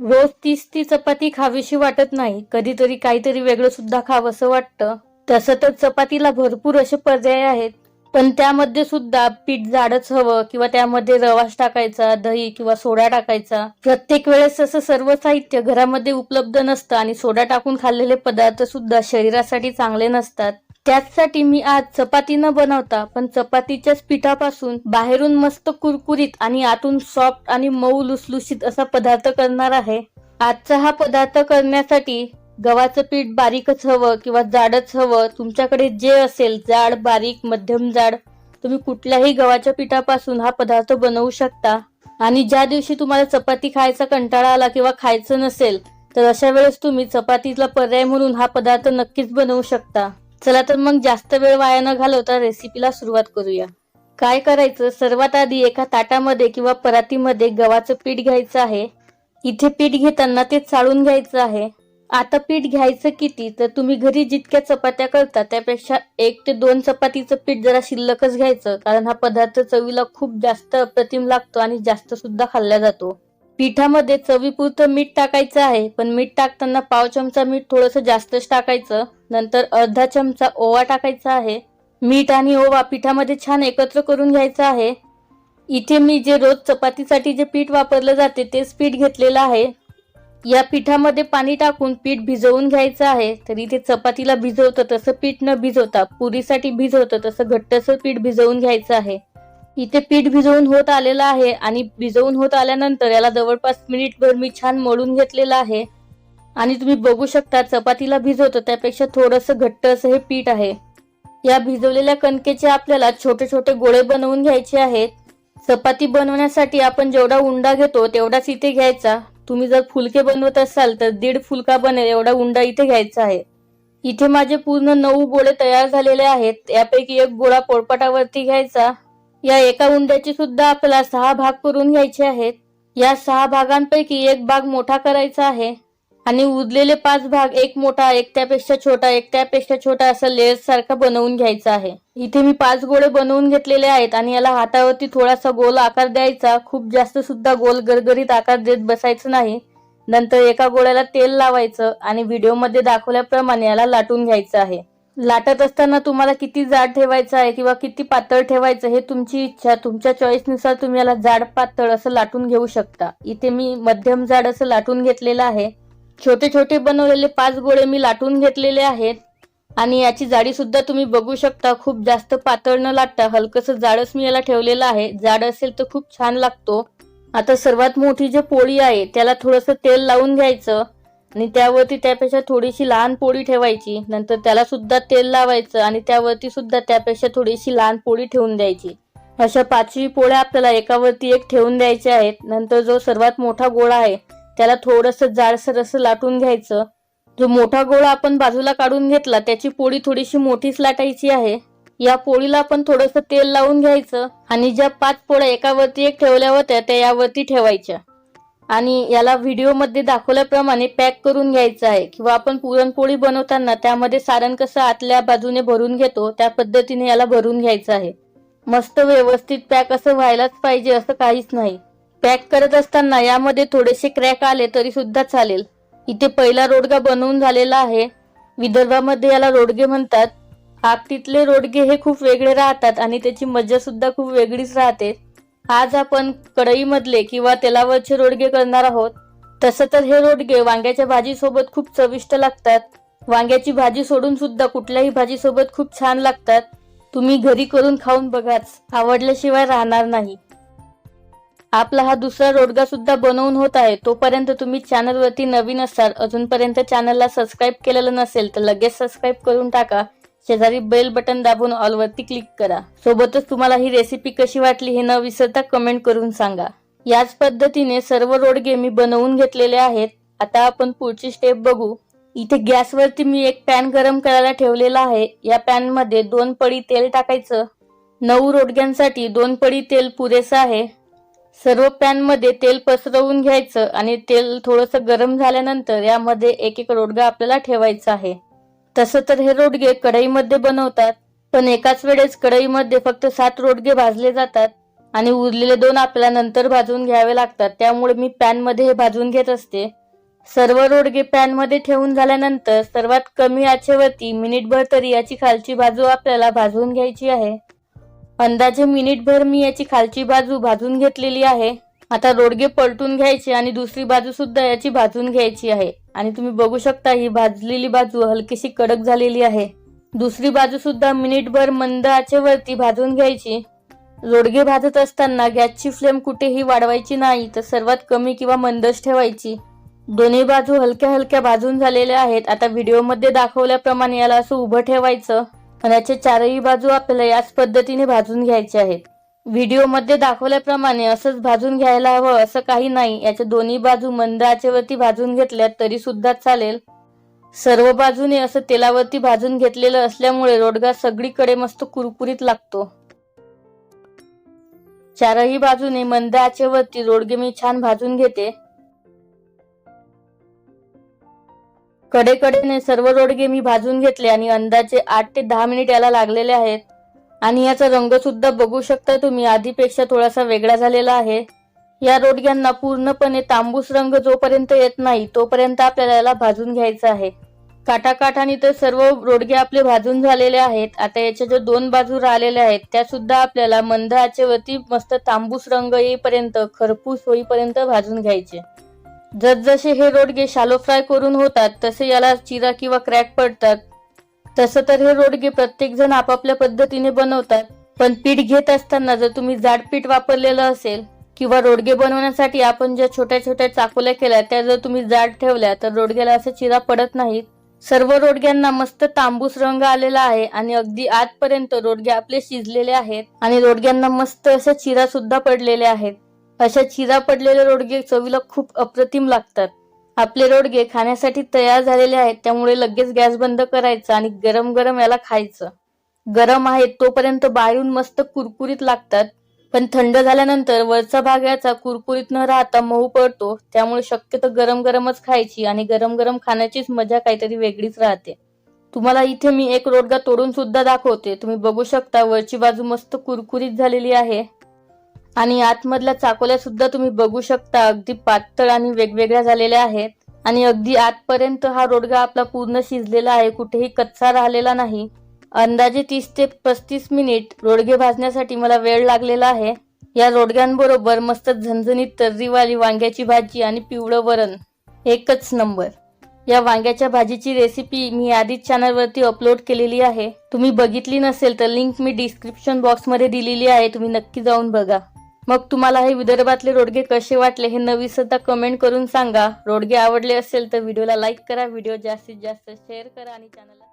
रोज तीच ती चपाती खावीशी वाटत नाही. कधीतरी काहीतरी वेगळं सुद्धा खावंसं वाटतं. तसं तर चपातीला भरपूर असे पर्याय आहेत. पण त्यामध्ये सुद्धा पीठ जाडच हवं किंवा त्यामध्ये रवास टाकायचा दही किंवा सोडा टाकायचा. प्रत्येक वेळेस असं सर्व साहित्य घरामध्ये उपलब्ध नसतं आणि सोडा टाकून खाल्लेले पदार्थ सुद्धा शरीरासाठी चांगले नसतात. त्याचसाठी मी आज चपाती न बनवता पण चपातीच्याच पिठापासून बाहेरून मस्त कुरकुरीत आणि आतून सॉफ्ट आणि मऊ लुसलुशीत असा पदार्थ करणार आहे. आजचा हा पदार्थ करण्यासाठी गव्हाचं पीठ बारीकच हवं किंवा जाडच हवं तुमच्याकडे जे असेल जाड बारीक मध्यम जाड तुम्ही कुठल्याही गव्हाच्या पिठापासून हा पदार्थ बनवू शकता. आणि ज्या दिवशी तुम्हाला चपाती खायचा कंटाळा आला किंवा खायचं नसेल तर अशा वेळेस तुम्ही चपातीला पर्याय म्हणून हा पदार्थ नक्कीच बनवू शकता. चला तर मग जास्त वेळ वाया न घालवता रेसिपीला सुरुवात करूया. काय करायचं? सर्वात आधी एका ताटामध्ये किंवा परातीमध्ये गव्हाचं पीठ घ्यायचं आहे. इथे पीठ घेताना ते चाळून घ्यायचं आहे. आता पीठ घ्यायचं किती? तर तुम्ही घरी जितक्या चपात्या करता त्यापेक्षा एक ते दोन चपातीचं पीठ जरा शिल्लकच घ्यायचं. कारण हा पदार्थ चवीला खूप जास्त अप्रतिम लागतो आणि जास्त सुद्धा खाल्ला जातो. पिठामध्ये चवीपुरतं मीठ टाकायचं आहे. पण मीठ टाकताना पाव चमचा मीठ थोडंसं जास्तच टाकायचं. नंतर अर्धा चमचा ओवा टाकायचा आहे. मीठ आणि ओवा पिठामध्ये छान एकत्र करून घ्यायचं आहे. इथे मी जे रोज चपातीसाठी जे पीठ वापरलं जाते तेच पीठ घेतलेलं आहे. या पिठामध्ये पाणी टाकून पीठ भिजवून घ्यायचं आहे. तर इथे चपातीला भिजवतं तसं पीठ न भिजवता पुरीसाठी भिजवतं तसं घट्टसर पीठ भिजवून घ्यायचं आहे. इथे पीठ भिजवून होत आलेलं आहे आणि भिजवून होत आल्यानंतर याला जवळपास मिनिटभर मी छान मळून घेतलेलं आहे. आणि तुम्ही बघू शकता चपातीला भिजवतं त्यापेक्षा थोडंसं घट्ट असं हे पीठ आहे. या भिजवलेल्या कणकेचे आपल्याला छोटे छोटे गोळे बनवून घ्यायचे आहेत. चपाती बनवण्यासाठी आपण जेवढा उंडा घेतो तेवढाच इथे घ्यायचा. तुम्ही जर फुलके बनवत असाल तर दीड फुलका बनेल एवढा उंडा इथे घ्यायचा आहे. इथे माझे पूर्ण नऊ गोळे तयार झालेले आहेत. यापैकी एक गोळा पोळपाटावरती घ्यायचा. या एका उंड्याचे सुद्धा आपल्याला सहा भाग करून घ्यायचे आहेत. या सहा भागांपैकी एक भाग मोठा करायचा आहे. आणि उरलेले पाच भाग एक मोठा एक त्यापेक्षा छोटा एक त्यापेक्षा छोटा असा लेअर सारखा बनवून घ्यायचा आहे. इथे मी पाच गोळे बनवून घेतलेले आहेत आणि याला हातावरती थोडासा गोल आकार द्यायचा. खूप जास्त सुद्धा गोल गरगरीत आकार देत बसायचं नाही. नंतर एका गोळ्याला तेल लावायचं आणि व्हिडिओमध्ये दाखवल्याप्रमाणे याला लाटून घ्यायचं आहे. लाटत असताना तुम्हाला किती जाड ठेवायचं आहे किंवा किती पातळ ठेवायचं हे तुमची इच्छा. तुमच्या चॉईसनुसार तुम्ही याला जाड पातळ असं लाटून घेऊ शकता. इथे मी मध्यम जाड असं लाटून घेतलेलं आहे. छोटे छोटे बनवलेले पाच गोळे मी लाटून घेतलेले आहेत. आणि याची जाडी सुद्धा तुम्ही बघू शकता. खूप जास्त पातळ न लाटता हलकस जाडच मी याला ठेवलेलं आहे. जाड असेल तर खूप छान लागतो. आता सर्वात मोठी जी पोळी आहे त्याला थोडंसं तेल लावून घ्यायचं. आणि त्यावरती त्यापेक्षा थोडीशी लहान पोळी ठेवायची. नंतर त्याला सुद्धा तेल लावायचं आणि त्यावरती सुद्धा त्यापेक्षा थोडीशी लहान पोळी ठेवून द्यायची. अशा पाचवी पोळ्या आपल्याला एकावरती एक ठेवून द्यायच्या आहेत. नंतर जो सर्वात मोठा गोळा आहे त्याला थोडंसं जाडसर असं लाटून घ्यायचं. जो मोठा गोळा आपण बाजूला काढून घेतला त्याची पोळी थोडीशी मोठीच लाटायची आहे. या पोळीला आपण थोडंसं तेल लावून घ्यायचं आणि ज्या पाच पोळ्या एकावरती एक ठेवल्या होत्या त्या यावरती ठेवायच्या. आणि याला व्हिडिओमध्ये दाखवल्याप्रमाणे पॅक करून घ्यायचं आहे. किंवा आपण पुरणपोळी बनवताना त्यामध्ये सारण कसं आतल्या बाजूने भरून घेतो त्या पद्धतीने याला भरून घ्यायचं आहे. मस्त व्यवस्थित पॅक असं व्हायलाच पाहिजे असं काहीच नाही. पॅक करत असताना यामध्ये थोडेसे क्रॅक आले तरी सुद्धा चालेल. इथे पहिला रोडगा बनवून झालेला आहे. विदर्भामध्ये याला रोडगे म्हणतात. आग तिथले रोडगे हे खूप वेगळे राहतात आणि त्याची मजा सुद्धा खूप वेगळीच राहते. आज आपण कढईमधले किंवा तेलावरचे रोडगे करणार आहोत. तसं तर हे रोडगे वांग्याच्या भाजीसोबत खूप चविष्ट लागतात. वांग्याची भाजी सोडून सुद्धा कुठल्याही भाजीसोबत खूप छान लागतात. तुम्ही घरी करून खाऊन बघाच. आवडल्याशिवाय राहणार नाही. आपला हा दुसरा रोडगा सुद्धा बनवून होत आहे तोपर्यंत तुम्ही चॅनलवरती नवीन असाल अजूनपर्यंत चॅनलला सबस्क्राईब केलेलं नसेल तर लगेच सबस्क्राईब करून टाका. शेजारी बेल बटन दाबून ऑलवरती क्लिक करा. सोबतच तुम्हाला ही रेसिपी कशी वाटली हे न विसरता कमेंट करून सांगा. याच पद्धतीने सर्व रोडगे मी बनवून घेतलेले आहेत. आता आपण पुढची स्टेप बघू. इथे गॅसवरती मी एक पॅन गरम करायला ठेवलेला आहे. या पॅनमध्ये दोन पडी तेल टाकायचं. नऊ रोडग्यांसाठी दोन पडी तेल पुरेसं आहे. सर्व पॅनमध्ये तेल पसरवून घ्यायचं आणि तेल थोडंसं गरम झाल्यानंतर यामध्ये एक एक रोडगा आपल्याला ठेवायचा आहे. तसं तर हे रोडगे कढईमध्ये बनवतात पण एकाच वेळेस कढईमध्ये फक्त सात रोडगे भाजले जातात आणि उरलेले दोन आपल्याला नंतर भाजून घ्यावे लागतात. त्यामुळे मी पॅनमध्ये हे भाजून घेत असते. सर्व रोडगे पॅनमध्ये ठेवून झाल्यानंतर सर्वात कमी आचेवरती मिनिटभर तरी याची खालची बाजू आपल्याला भाजून घ्यायची आहे. अंदाजे मिनिटभर मी याची खालची बाजू भाजून घेतलेली आहे. आता रोडगे पलटून घ्यायचे आणि दुसरी बाजू सुद्धा याची भाजून घ्यायची आहे. आणि तुम्ही बघू शकता ही भाजलेली बाजू हलकीशी कडक झालेली आहे. दुसरी बाजू सुद्धा मिनिटभर मंद आचेवरती भाजून घ्यायची. रोडगे भाजत असताना गॅसची फ्लेम कुठेही वाढवायची नाही तर सर्वात कमी किंवा मंदच ठेवायची. दोन्ही बाजू हलक्या हलक्या भाजून झालेल्या आहेत. आता व्हिडिओमध्ये दाखवल्याप्रमाणे याला असं उभं ठेवायचं. आणि याच्या चारही बाजू आपल्याला याच पद्धतीने भाजून घ्यायचे आहेत. व्हिडिओमध्ये दाखवल्याप्रमाणे असंच भाजून घ्यायला हवं असं काही नाही. याच्या दोन्ही बाजू मंद आचेवरती भाजून घेतल्या तरी सुद्धा चालेल. सर्व बाजूने असं तेलावरती भाजून घेतलेलं असल्यामुळे रोडगा सगळीकडे मस्त कुरकुरीत लागतो. चारही बाजूने मंद आचेवरती रोडगे मी छान भाजून घेते. कडेकडेने सर्व रोडगे मी भाजून घेतले आणि अंदाजे आठ ते दहा मिनिट याला लागलेले आहेत. आणि याचा रंग सुद्धा बघू शकता तुम्ही. आधीपेक्षा थोडासा वेगळा झालेला आहे. या रोडग्यांना पूर्णपणे तांबूस रंग जोपर्यंत येत नाही तोपर्यंत आपल्याला याला भाजून घ्यायचा आहे. काठाकाठाने तर सर्व रोडगे आपले भाजून झालेले आहेत. आता याच्या ज्या दोन बाजू राहिलेल्या आहेत त्या सुद्धा आपल्याला मंद आचेवरती मस्त तांबूस रंग येईपर्यंत खरपूस होईपर्यंत भाजून घ्यायचे. जसजसे हे रोडगे शालो फ्राय करून होतात तसे याला चिरा किंवा क्रॅक पडतात. तसं तर हे रोडगे प्रत्येक जण आपापल्या पद्धतीने बनवतात पण पीठ घेत असताना जर तुम्ही जाड पीठ वापरलेलं असेल किंवा रोडगे बनवण्यासाठी आपण ज्या छोट्या छोट्या चाकोल्या केल्या त्या जर तुम्ही जाड ठेवल्या तर रोडग्याला असे चिरा पडत नाहीत. सर्व रोडग्यांना मस्त तांबूस रंग आलेला आहे आणि अगदी आजपर्यंत रोडगे आपले शिजलेले आहेत आणि रोडग्यांना मस्त अशा चिरा सुद्धा पडलेले आहेत. अशा चिरा पडलेले रोडगे चवीला खूप अप्रतिम लागतात. आपले रोडगे खाण्यासाठी तयार झालेले आहेत त्यामुळे लगेच गॅस बंद करायचा आणि गरम गरम याला खायचं. गरम आहेत तोपर्यंत बाहेरून मस्त कुरकुरीत लागतात पण थंड झाल्यानंतर वरचा भाग याचा कुरकुरीत न राहता मऊ पडतो त्यामुळे शक्यतो गरम गरमच खायची आणि गरम गरम खाण्याचीच मजा काहीतरी वेगळीच राहते. तुम्हाला इथे मी एक रोडगा तोडून सुद्धा दाखवते तुम्ही बघू शकता वरची बाजू मस्त कुरकुरीत झालेली आहे. आणि आतमधल्या चाकोल्या सुद्धा तुम्ही बघू शकता. अगदी पातळ आणि वेगवेगळ्या झालेल्या आहेत. आणि अगदी आतपर्यंत हा रोडगा आपला पूर्ण शिजलेला आहे. कुठेही कच्चा राहिलेला नाही. अंदाजे तीस ते पस्तीस मिनिट रोडगे भाजण्यासाठी मला वेळ लागलेला आहे. या रोडग्यांबरोबर मस्त झणझणीत तर्रीवाली वांग्याची भाजी आणि पिवळं वरण. एकच नंबर. या वांग्याच्या भाजीची रेसिपी मी आधीच चॅनलवरती अपलोड केलेली आहे. तुम्ही बघितली नसेल तर लिंक मी डिस्क्रिप्शन बॉक्समध्ये दिलेली आहे. तुम्ही नक्की जाऊन बघा. मग तुम्हाला हे विदर्भातले रोडगे कसे वाटले हे नवी सुद्धा कमेंट करून सांगा. रोडगे आवडले असेल तर व्हिडिओला लाईक करा. व्हिडिओ जास्तीत जास्त शेअर करा आणि चॅनलला